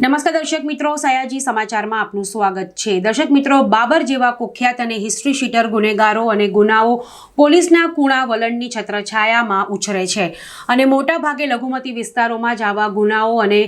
નમસ્કાર દર્શક મિત્રો, સયાજી સમાચારમાં આપનું સ્વાગત છે. દર્શક મિત્રો, બાબર જેવા કુખ્યાત અને હિસ્ટ્રી શીટર ગુનેગારો અને ગુનાઓ પોલીસના કુણા વલણની છત્રછાયામાં ઉછરે છે. અને મોટા ભાગે લઘુમતી વિસ્તારોમાં જ આવા ગુનાઓ અને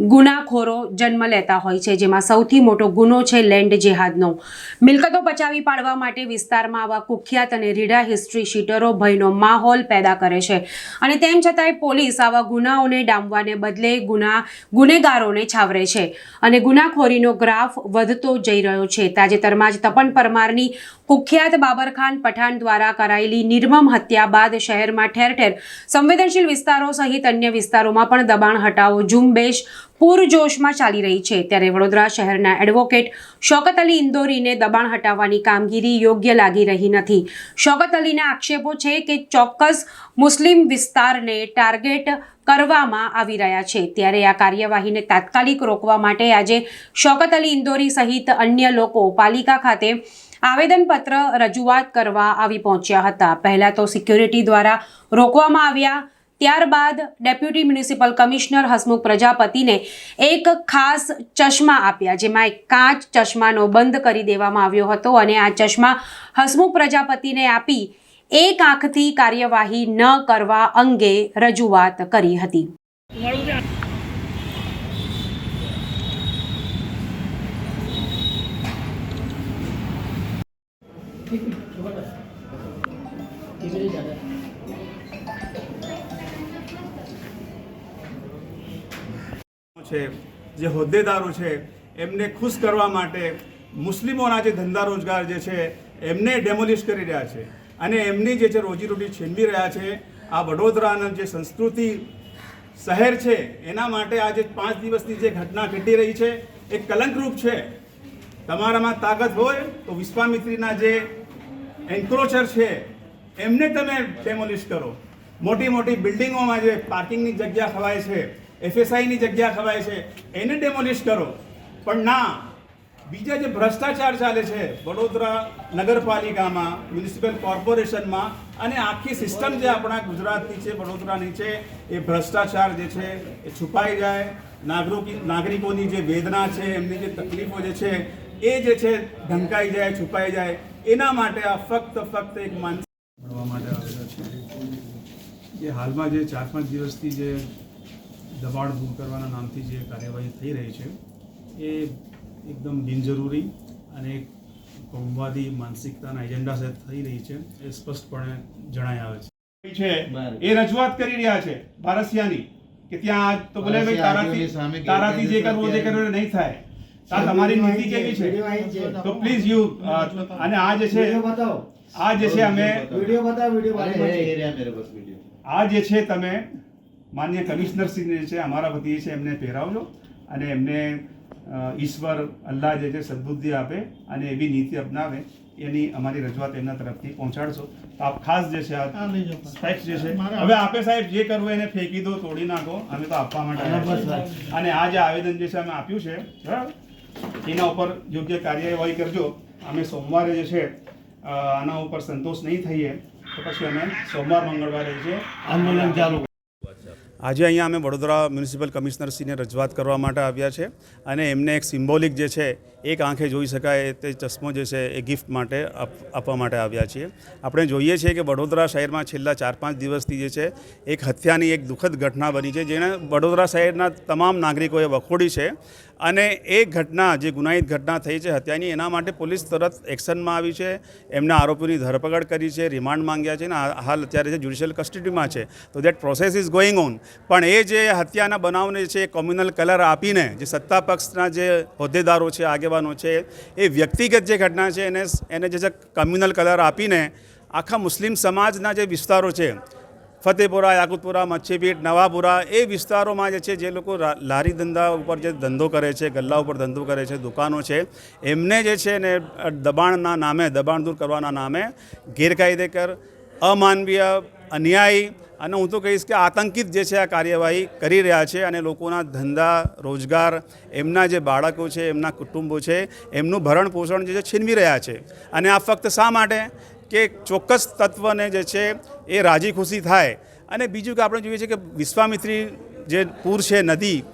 ગુનાખોરો જન્મ લેતા હોય છે, જેમાં સૌથી મોટો ગુનો છે લેન્ડ જેહાદનો. મિલકતો બચાવી પાડવા માટે વિસ્તારમાં આવા કુખ્યાત અને રીઢા હિસ્ટ્રી શીટરો ભયનો માહોલ પેદા કરે છે. અને તેમ છતાંય પોલીસ આવા ગુનાઓને ડામવાને બદલે ગુના, ગુનેગારોને છાવરે છે. અને ગુનાખોરીનો ગ્રાફ વધતો જઈ રહ્યો છે. તાજેતરમાં જ તપન પરમારની કુખ્યાત બાબરખાન પઠાણ દ્વારા કરાયેલી નિર્મમ હત્યા બાદ શહેરમાં ઠેર ઠેર સંવેદનશીલ વિસ્તારો સહિત અન્ય વિસ્તારોમાં પણ દબાણ હટાવો ઝુંબેશ પૂરજોશમાં ચાલી રહી છે. ત્યારે વડોદરા શહેરના એડવોકેટ શોકત અલી ઇન્દોરીને દબાણ હટાવવાની કામગીરી યોગ્ય લાગી રહી નથી. શોકત અલીના આક્ષેપો છે કે ચોક્કસ મુસ્લિમ વિસ્તારને ટાર્ગેટ કરવામાં આવી રહ્યા છે. ત્યારે આ કાર્યવાહીને તાત્કાલિક રોકવા માટે આજે શોકત અલી ઇન્દોરી સહિત અન્ય લોકો પાલિકા ખાતે આવેદનપત્ર રજૂઆત કરવા આવી પહોંચ્યા હતા. પહેલાં તો સિક્યોરિટી દ્વારા રોકવામાં આવ્યા. ત્યારબાદ ડેપ્યુટી મ્યુનિસિપલ કમિશનર હસમુખ પ્રજાપતિને એક ખાસ ચશ્મા આપ્યા, જેમાં એક કાચ ચશ્માનો બંધ કરી દેવામાં આવ્યો હતો અને આ ચશ્મા હસમુખ પ્રજાપતિને આપી એક આંખથી કાર્યવાહી ન કરવા અંગે રજૂઆત કરી હતી. છે, જે હોદ્દેદારો છે, એમને ખુશ કરવા માટે મુસ્લિમોના જે ધંધા રોજગાર જે છે, એમને ડેમોલિશ કરી રહ્યા છે. અને એમની જે છે રોજીરોટી છીનવી રહ્યા છે, આ વડોદરાના જે સંસ્કૃતિ શહેર છે, એના માટે આ જે પાંચ દિવસની જે ઘટના ઘટી રહી છે, એ કલંકરૂપ છે. તમારામાં તાકાત હોય તો વિશ્વામિત્રીના જે એન્ક્રોચર છે, એમને તમે ડેમોલિશ કરો. મોટી મોટી બિલ્ડિંગોમાં જે પાર્કિંગની જગ્યા ખવાય છે, એફએસઆઈની જગ્યા ખવાય છે, એને ડેમોલિશ કરો. પણ ના, બીજા જે ભ્રષ્ટાચાર ચાલે છે, વડોદરા નગરપાલિકામાં, મ્યુનિસિપલ કોર્પોરેશનમાં, અને આખી સિસ્ટમ જે આપણા ગુજરાતની છે, વડોદરાની છે, એ ભ્રષ્ટાચાર જે છે, એ છુપાઈ જાય. નાગરિક, નાગરિકોની જે વેદના છે, એમની જે તકલીફો જે છે, એ જે છે, ઢંકાઈ જાય, છુપાઈ જાય. એના માટે આ ફક્ત ફક્ત એક માનસિક મળવા માટે આવેલા છે. જે હાલમાં જે ચાર પાંચ દિવસથી જે દબાણ દૂર કરવાના નામથી જે કાર્યવાહી થઈ રહી છે એ એકદમ બિનજરૂરી અને એક કોમવાદી માનસિકતાના એજન્ડા સાથે થઈ રહી છે એ સ્પષ્ટપણે જણાય આવે છે. છે એ રજૂઆત કરી રહ્યા છે ભારસિયાની કે ત્યાં તો ભલે ભાઈ તારાથી તારાથી જે કરવું જે કરવું નહીં થાય. આ તમારી નીતિ કેવી છે તો પ્લીઝ યુ અને આ જે છે આ જે છે અમે વિડિયો બતાવો. વિડિયો આ જે છે તમે માન્ય કમિશનર શ્રી જે છે અમારા વતી છે એમને પહેરાવજો અને એમને ઈશ્વર અલ્લાહ જે છે સદબુદ્ધિ આપે અને એવી નીતિ અપનાવે એની અમારી રજૂઆત એમના તરફથી પહોંચાડશો. તો આપ ખાસ જે છે આ સ્પેક્સ જે છે હવે આપે સાહેબ જે કરવું એને ફેંકી દો તોડી નાખો અમે તો આપવા માટે અને આ જે આવેદન જે છે અમે આપ્યું છે બરાબર? એના ઉપર યોગ્ય કાર્યવાહી કરજો. અમે સોમવારે જે છે આના ઉપર સંતોષ નહીં થઈએ તો પછી અમે સોમવાર, મંગળવારે જે આંદોલન ચાલુ આજે અહીંયા અમે વડોદરા મ્યુનિસિપલ કમિશનરશ્રીને રજૂઆત કરવા માટે આવ્યા છે અને એમને એક સિમ્બોલિક જે છે, એક આંખે જોઈ શકાય તે ચશ્મો જે છે, એ ગિફ્ટ માટે આપવા માટે આવ્યા છીએ. આપણે જોઈએ છીએ કે વડોદરા શહેરમાં છેલ્લા ચાર પાંચ દિવસથી જે છે, એક હત્યાની એક દુઃખદ ઘટના બની છે, જેણે વડોદરા શહેરના તમામ નાગરિકોએ વખોડી છે. અને એ ઘટના, જે ગુનાહિત ઘટના થઈ છે હત્યાની, એના માટે પોલીસ તરત એક્શનમાં આવી છે. એમના આરોપીની ધરપકડ કરી છે, રિમાન્ડ માંગ્યા છે અને હાલ અત્યારે જે જ્યુડિશિયલ કસ્ટડીમાં છે. તો that process is going on પણ એ જે હત્યાના બનાવને છે કોમ્યુનલ કલર આપીને, જે સત્તા પક્ષના જે હોદ્દેદારો છે, આગેવાનો છે, એ વ્યક્તિગત જે ઘટના છે, એને એને જે કમ્યુનલ કલર આપીને, આખા મુસ્લિમ સમાજના જે વિસ્તારો છે ફતેપુરા, યાકુતપુરા મચ્છીપીઠ નવાપુરા એ વિસ્તારોમાં જે છે, જે લોકો લારી ધંધા ઉપર જે ધંધો કરે છે, ગલ્લા ઉપર ધંધો કરે છે, દુકાનો છે, એમને જે છે ને દબાણના નામે, દબાણ દૂર કરવાના નામે ગેરકાયદેકર, અમાનવીય, અન્યાયી અને હું તો કહીશ કે આતંકિત જે છે, આ કાર્યવાહી કરી રહ્યા છે અને લોકોના ધંધા, રોજગાર, એમના જે બાળકો છે, એમના કુટુંબો છે, એમનું ભરણ પોષણ જે છે, છીનવી રહ્યા છે. અને આ ફક્ત શા માટે? કે ચોક્કસ તત્વને જે છે એ રાજી ખુશી થાય. અને બીજું કે આપણે જોઈએ છીએ કે વિશ્વામિત્રી જે પૂર છે નદી,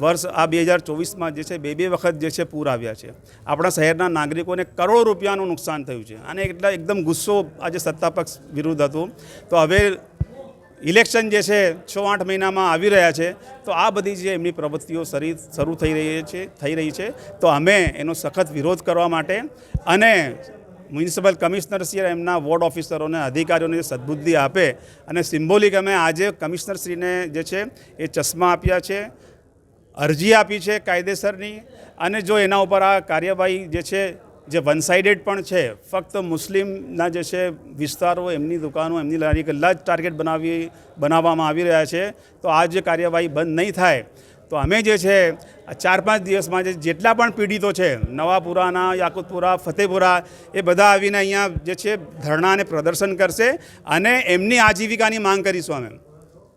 વર્ષ આ બે હજાર ચોવીસમાં જે છે બે બે વખત જે છે પૂર આવ્યા છે. આપણા શહેરના નાગરિકોને કરોડો રૂપિયાનું નુકસાન થયું છે. અને એટલા એકદમ ગુસ્સો આજે સત્તા પક્ષ વિરુદ્ધ હતું. તો હવે ઇલેક્શન જે છે છ આઠ મહિનામાં આવી રહ્યા છે. તો આ બધી જે એમની પ્રવૃત્તિઓ શરી, શરૂ થઈ રહી છે, થઈ રહી છે. તો અમે એનો સખત વિરોધ કરવા માટે અને મ્યુનિસિપલ કમિશનરશ્રી એમના વોર્ડ ઓફિસરોને અધિકારીઓને સદબુદ્ધિ આપે અને સિમ્બોલિક અમે આજે કમિશનરશ્રીને જે છે એ ચશ્મા આપ્યા છે, અરજી આપી છે કાયદેસરની અને જો એના ઉપર આ કાર્યવાહી જે છે, જે વન સાઇડેડ પણ છે, ફક્ત મુસ્લિમના જે છે વિસ્તારો, એમની દુકાનો, એમની લારી ગલ્લા ટાર્ગેટ બનાવી, બનાવવામાં આવી રહ્યા છે, તો આ જે કાર્યવાહી બંધ નહીં થાય તો અમે જે છે ચાર પાંચ દિવસમાં જે જેટલા પણ પીડિતો છે, નવાપુરાના, યાકુતપુરા, ફતેપુરા, એ બધા આવીને અહીંયા જે છે ધરણાને પ્રદર્શન કરશે અને એમની આજીવિકાની માંગ કરીશું અમે.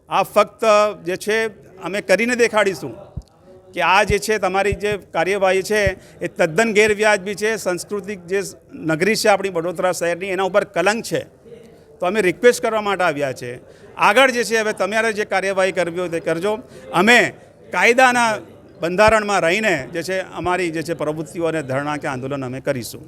આ ફક્ત જે છે, અમે કરીને દેખાડીશું કે આ જે છે તમારી જે કાર્યવાહી છે, એ તદ્દન ગેરવ્યાજબી છે. સાંસ્કૃતિક જે નગરી છે આપણી વડોદરા શહેરની, એના ઉપર કલંક છે. તો અમે રિક્વેસ્ટ કરવા માટે આવ્યા છે. આગળ જે છે, હવે તમારે જે કાર્યવાહી કરવી હોય તે કરજો. અમે કાયદાના બંધારણમાં રહીને જે છે, અમારી જે છે પ્રવૃત્તિઓ અને ધરણા કે આંદોલન અમે કરીશું.